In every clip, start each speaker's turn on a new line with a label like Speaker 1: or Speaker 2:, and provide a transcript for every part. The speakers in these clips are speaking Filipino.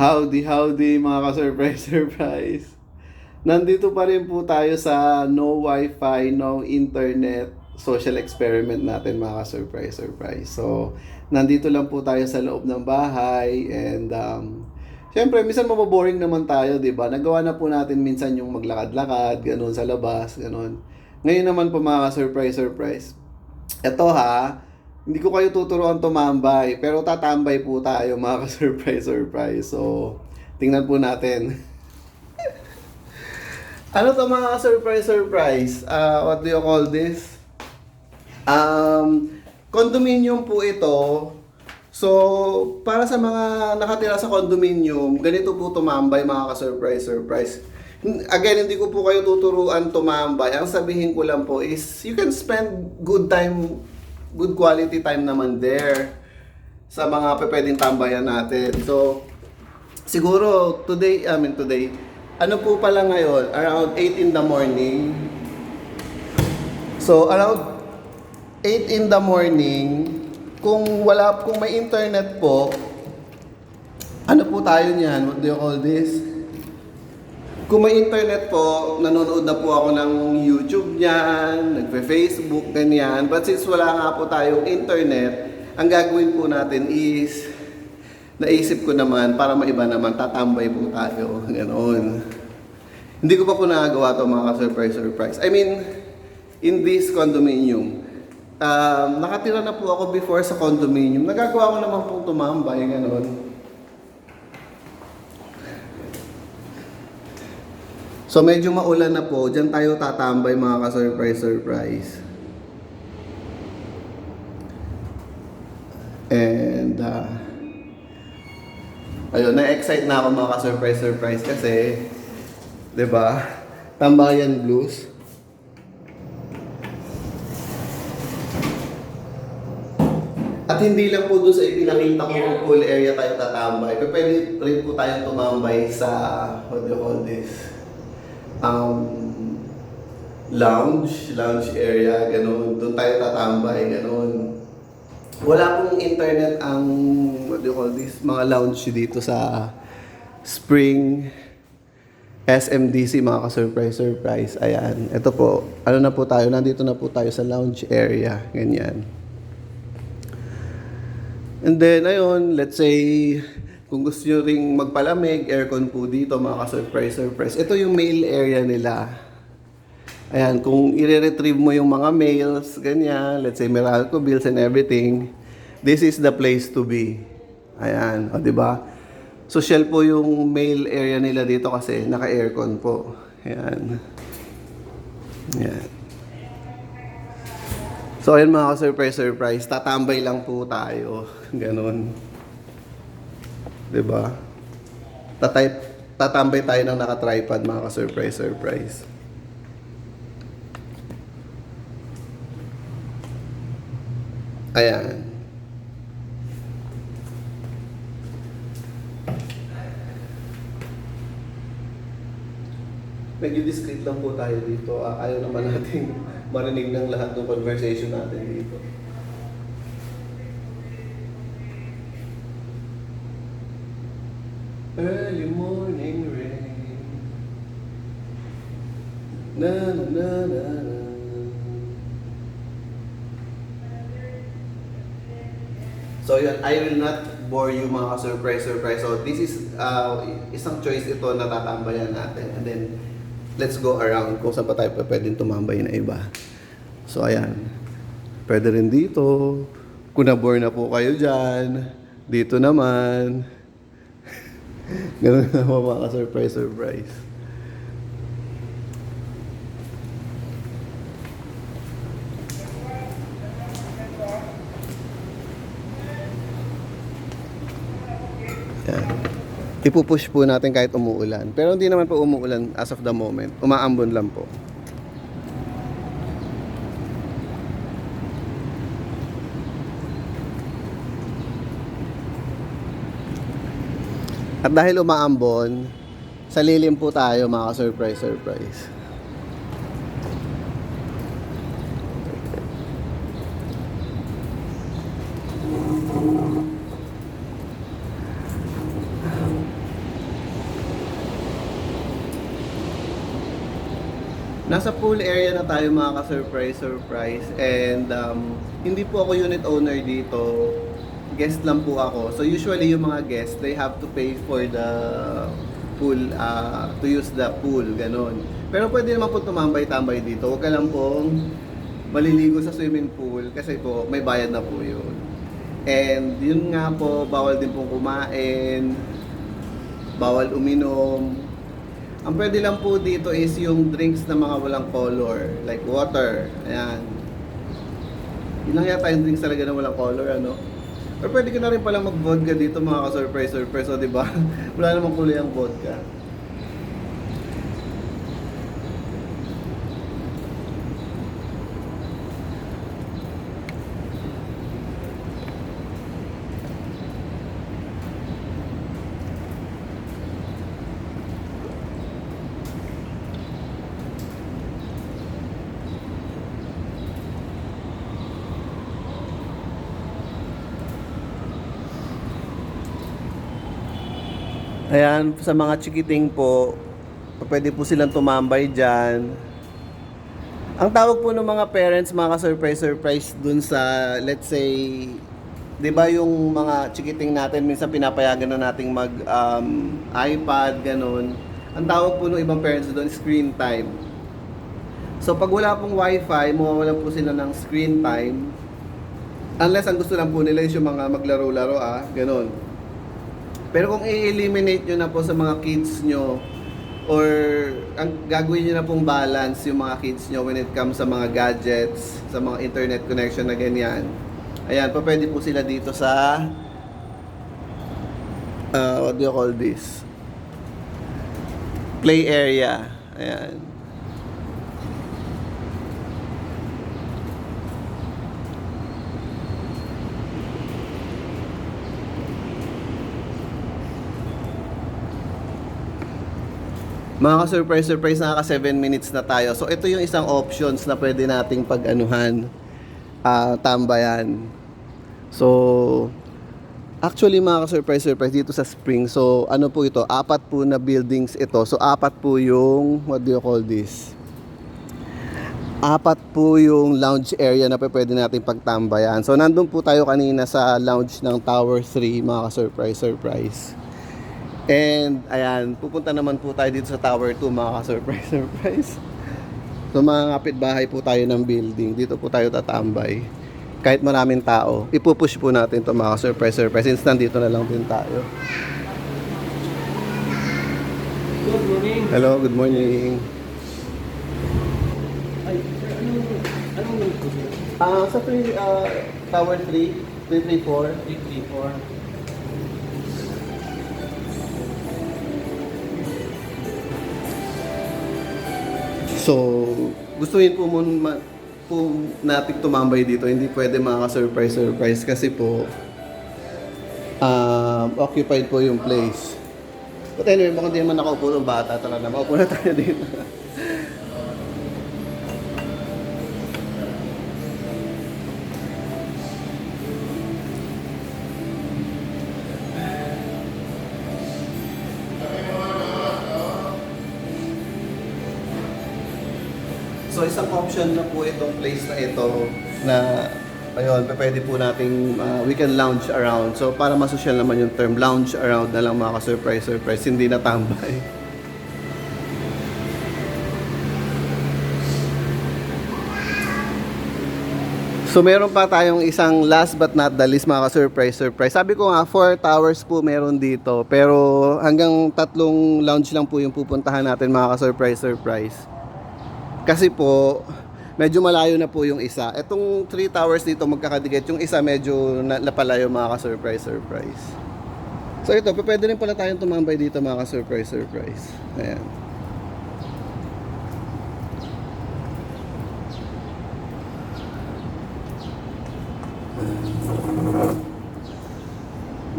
Speaker 1: Howdy, howdy mga ka-surprise, surprise. Nandito pa rin po tayo sa no wifi, no internet social experiment natin mga ka-surprise, surprise. So, nandito lang po tayo sa loob ng bahay and um, Siyempre, minsan maboboring naman tayo, di ba? Nagawa na po natin minsan yung maglakad-lakad, ganun sa labas, ganun. Ngayon naman po mga ka-surprise, surprise. Ito ha, hindi ko kayo tuturuan tumambay, pero tatambay po tayo mga ka-surprise, surprise. So, tingnan po natin. ano to mga ka-surprise, surprise? Ah, what do you call this? Um, condominium po ito. So, para sa mga nakatira sa condominium, ganito po tumambay mga ka-surprise, surprise. Again, hindi ko po kayo tuturuan tumambay. Ang sabihin ko lang po is, you can spend good time, good quality time naman there sa mga pwedeng tambayan natin. So, siguro today, I mean today, ano po pala ngayon, around 8 in the morning. So, around 8 in the morning, kung wala, kung may internet po, ano po tayo niyan? What do you call this? Kung may internet po, nanonood na po ako ng YouTube niyan, nagpe-Facebook, ganyan. But since wala nga po tayong internet, ang gagawin po natin is, naisip ko naman, para maiba naman, tatambay po tayo. Ganon. Hindi ko pa po nagagawa to mga ka-surprise, surprise. I mean, in this condominium, um, nakatira na po ako before sa condominium. Nagagawa ko naman pong tumambay, ganon. So medyo maulan na po, dyan tayo tatambay mga ka-surprise, surprise. And, uh, ayun, na-excite na ako mga ka-surprise, surprise kasi, 'di ba? Tambayan blues. At hindi lang po doon sa ipinakita ko kung pool area tayo tatambay. Pero pwede rin po tayong tumambay sa, what do you call this? Um, lounge, lounge area, ganun. Doon tayo tatambay, ganun. Wala pong internet ang, what do you call this, mga lounge dito sa Spring SMDC, mga ka-surprise, surprise. Ayan, ito po, ano na po tayo, nandito na po tayo sa lounge area, ganyan. And then, ayun, let's say, kung gusto nyo ring magpalamig, aircon po dito, mga ka-surprise, surprise. Ito yung mail area nila. Ayan, kung i-retrieve mo yung mga mails, ganyan, let's say Meralco bills and everything, this is the place to be. Ayan, o ba? Social po yung mail area nila dito kasi naka-aircon po. Ayan. Ayan. So ayun mga ka-surprise, surprise, tatambay lang po tayo. Ganon. 'Di ba? Tatay tatambay tayo ng naka-tripod mga ka-surprise, surprise. Ayan. Medyo discreet lang po tayo dito. Ah, Ayaw naman natin marinig ng lahat ng conversation natin dito. Early morning rain. Na na na na na. So yun, I will not bore you mga surprise surprise. So this is uh, isang choice ito na tatambayan natin. And then let's go around kung saan pa tayo pa pwedeng tumambay na iba. So ayan. Pwede rin dito. Kung na-bore na po kayo dyan. Dito naman. Ganun naman mga surprise surprise. Yan. Ipupush po natin kahit umuulan. Pero hindi naman po umuulan as of the moment. Umaambon lang po. At dahil umaambon, sa lilim po tayo mga surprise surprise. Nasa pool area na tayo mga ka-surprise, surprise. And um, hindi po ako unit owner dito. Guest lang po ako. So usually yung mga guests, they have to pay for the pool, uh, to use the pool, ganon. Pero pwede naman po tumambay-tambay dito. Huwag ka lang pong maliligo sa swimming pool kasi po may bayad na po yun. And yun nga po, bawal din pong kumain, bawal uminom. Ang pwede lang po dito is yung drinks na mga walang color, like water. Ayan. Yun lang yata yung drinks talaga na walang color, ano? Pero pwede ka na rin palang mag-vodka dito, mga ka-surprise, surprise, o, di ba? Wala namang kulay ang vodka. Ayan, sa mga chikiting po, pwede po silang tumambay dyan. Ang tawag po ng mga parents, mga ka-surprise-surprise dun sa, let's say, di ba yung mga chikiting natin, minsan pinapayagan na nating mag um, iPad, ganun. Ang tawag po ng ibang parents doon, screen time. So pag wala pong wifi, mawawalan po sila ng screen time. Unless ang gusto lang po nila is yung mga maglaro-laro ah, ganun. Pero kung i-eliminate nyo na po sa mga kids nyo or ang gagawin nyo na pong balance yung mga kids nyo when it comes sa mga gadgets, sa mga internet connection na ganyan. Ayan, pa pwede po sila dito sa uh, what do you call this? Play area. Ayan. Mga ka-surprise, surprise, nakaka 7 minutes na tayo. So, ito yung isang options na pwede nating pag-anuhan, ah, tambayan. So, actually mga ka-surprise, surprise, dito sa Spring, so ano po ito, apat po na buildings ito. So, apat po yung, what do you call this? Apat po yung lounge area na pwede nating pagtambayan. So, nandun po tayo kanina sa lounge ng Tower 3, mga ka-surprise, surprise. And ayan, pupunta naman po tayo dito sa Tower 2 mga ka-surprise surprise. So mga kapitbahay po tayo ng building. Dito po tayo tatambay. Kahit maraming tao, ipupush po natin to mga ka-surprise surprise since nandito na lang din tayo.
Speaker 2: Good morning.
Speaker 1: Hello, good morning.
Speaker 2: Ay, sir, anong?
Speaker 1: Ah, sa three, ah, Tower 3, 334.
Speaker 2: 334.
Speaker 1: So, gustuin po mo ma- po natin tumambay dito. Hindi pwede mga surprise surprise kasi po um, occupied po yung place. But anyway, mukhang di naman nakaupo ng bata talaga. Maupo na tayo dito. So isang option na po itong place na ito na ayun, pwede po nating uh, we can lounge around. So para masosyal naman yung term lounge around na lang mga ka-surprise surprise, hindi na tambay. So meron pa tayong isang last but not the least mga ka-surprise surprise. Sabi ko nga, four towers po meron dito. Pero hanggang tatlong lounge lang po yung pupuntahan natin mga ka-surprise surprise. Kasi po, medyo malayo na po yung isa. Etong three towers dito magkakadikit. Yung isa medyo na, napalayo mga ka-surprise surprise. So ito, pwede rin pala tayong tumambay dito mga ka-surprise surprise. Ayan.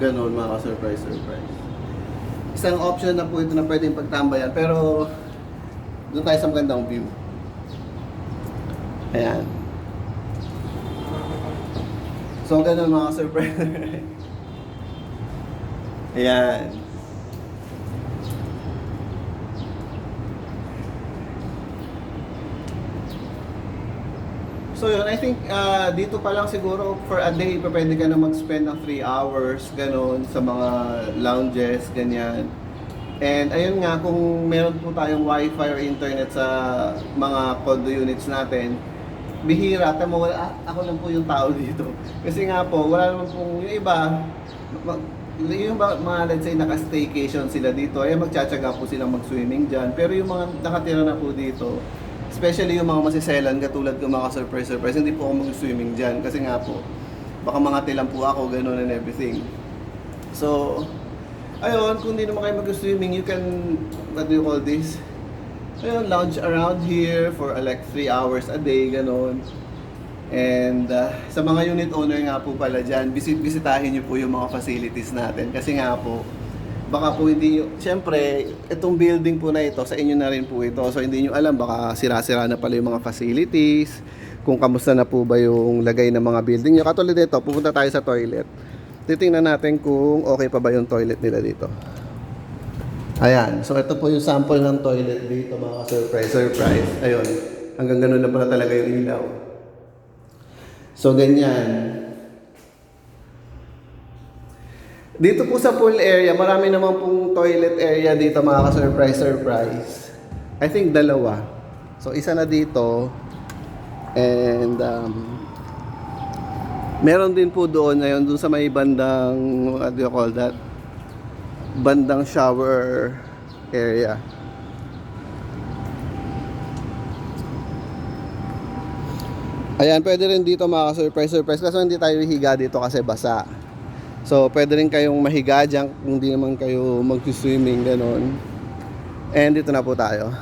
Speaker 1: Ganon mga ka-surprise surprise. Isang option na po ito na pwedeng pagtambayan pero doon tayo sa magandang view. Ayan. So, ganun mga surprise. Ayan. So yun, I think ah, dito pa lang siguro for a day, pwede ka na mag-spend ng 3 hours, ganun, sa mga lounges, ganyan. And ayun nga, kung meron po tayong wifi or internet sa mga condo units natin, bihira, tamo, wala, ako lang po yung tao dito. Kasi nga po, wala naman pong yung iba, ma- yung mga let's say naka-staycation sila dito, ay magtsatsaga po silang mag-swimming dyan. Pero yung mga nakatira na po dito, especially yung mga masiselan katulad ko mga surprise surprise, hindi po ako mag-swimming dyan. Kasi nga po, baka mga tilang po ako, ganun and everything. So, ayun, kung hindi naman kayo mag-swimming, you can, what do you call this? Ayun, lounge around here for uh, like 3 hours a day, ganun. And uh, sa mga unit owner nga po pala dyan, visit bisitahin nyo po yung mga facilities natin. Kasi nga po, baka po hindi nyo, syempre, itong building po na ito, sa inyo na rin po ito. So hindi nyo alam, baka sira-sira na pala yung mga facilities, kung kamusta na po ba yung lagay ng mga building nyo. Katulad dito, pupunta tayo sa toilet. Titingnan natin kung okay pa ba yung toilet nila dito. Ayan, so ito po yung sample ng toilet dito mga surprise surprise. Ayun, hanggang ganun na pala talaga yung ilaw. So ganyan. Dito po sa pool area, marami naman pong toilet area dito mga ka-surprise surprise. I think dalawa. So isa na dito and um, meron din po doon ngayon doon sa may bandang what do you call that? Bandang shower area. Ayan, pwede rin dito mga surprise kasi hindi tayo higa dito kasi basa. So, pwede rin kayong mahiga dyan kung hindi naman kayo mag-swimming, ganon. And dito na po tayo.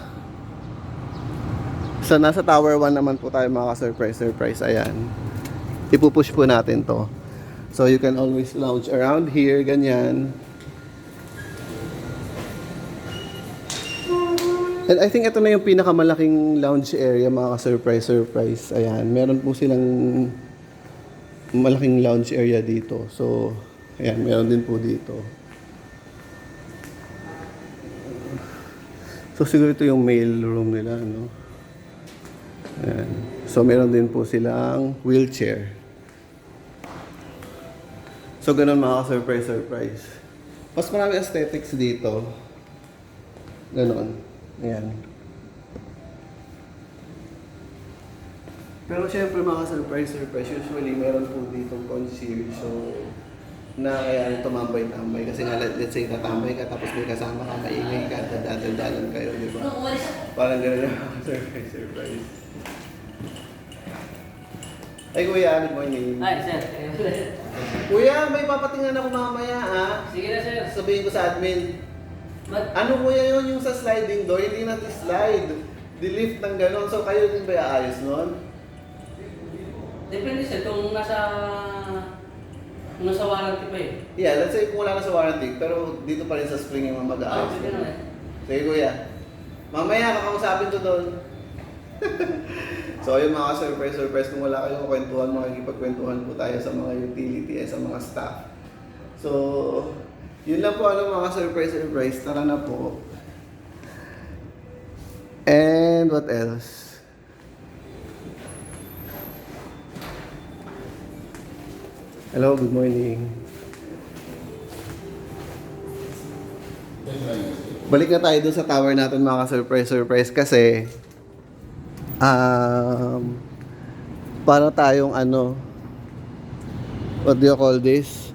Speaker 1: So, nasa tower 1 naman po tayo mga surprise surprise. Ayan. Ipupush po natin to. So, you can always lounge around here, ganyan. And I think ito na yung pinakamalaking lounge area mga ka-surprise surprise. Ayan, meron po silang malaking lounge area dito. So, ayan, meron din po dito. So, siguro ito yung mail room nila, no? Ayan. So, meron din po silang wheelchair. So, ganun mga ka-surprise surprise. Mas marami aesthetics dito. Ganon. Ayan. Pero syempre mga surprise surprise, usually meron po dito concierge. So, na kaya tumambay-tambay. Kasi nga, let- let's say, tatambay ka, tapos may kasama ka, maingay ka, dadal-dalan kayo, di ba? Parang gano'n yung surprise surprise. Ay, kuya, good morning.
Speaker 2: Ay, sir.
Speaker 1: Kuya, may papatingnan ako mamaya, ha?
Speaker 2: Sige na, sir.
Speaker 1: Sabihin ko sa admin.
Speaker 2: But,
Speaker 1: Ano kuya yun yung sa sliding door? Hindi na slide. Dilift ng gano'n. So kayo din ba aayos nun?
Speaker 2: depende sir kung nasa... Kung nasa warranty pa eh.
Speaker 1: Yeah, let's say kung wala na sa warranty, pero dito pa rin sa spring yung
Speaker 2: Ah,
Speaker 1: mag-aayos.
Speaker 2: naman.
Speaker 1: Sige kuya. Mamaya kakausapin to doon. so yung mga surprise surprise kung wala kayong kwentuhan, makikipagkwentuhan po tayo sa mga utility at sa mga staff. So, yun lang po ano mga surprise surprise. Tara na po. And what else? Hello, good morning. Balik na tayo dun sa tower natin mga surprise surprise kasi um para tayong ano what do you call this?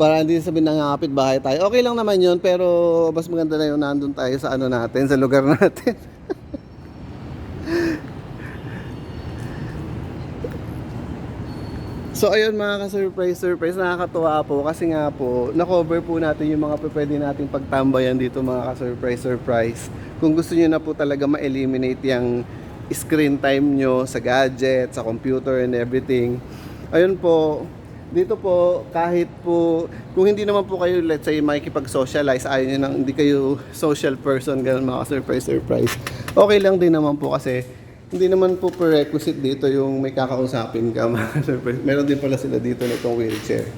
Speaker 1: Para hindi sabihin nangangapit bahay tayo. Okay lang naman yun pero mas maganda na yung nandun tayo sa ano natin, sa lugar natin. So ayun mga ka-surprise, surprise, nakakatuwa po kasi nga po, na-cover po natin yung mga pwede nating pagtambayan dito mga ka-surprise, surprise. Kung gusto niyo na po talaga ma-eliminate yung screen time nyo sa gadget, sa computer and everything. Ayun po, dito po kahit po, kung hindi naman po kayo let's say makikipag-socialize, ayaw nyo nang hindi kayo social person, ganun mga ka-surprise, surprise. Okay lang din naman po kasi hindi naman po prerequisite dito yung may kakausapin ka, mga surprise. Meron din pala sila dito na itong wheelchair.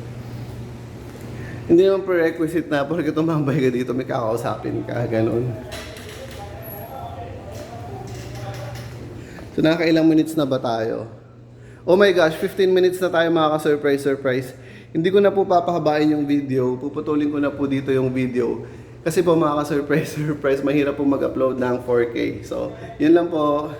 Speaker 1: Hindi naman prerequisite na pag tumambay ka dito, may kakausapin ka, ganun. So nakailang minutes na ba tayo? Oh my gosh, 15 minutes na tayo mga ka-surprise surprise. Hindi ko na po papahabain yung video. Puputulin ko na po dito yung video. Kasi po mga ka-surprise surprise, mahirap po mag-upload ng 4K. So, yun lang po.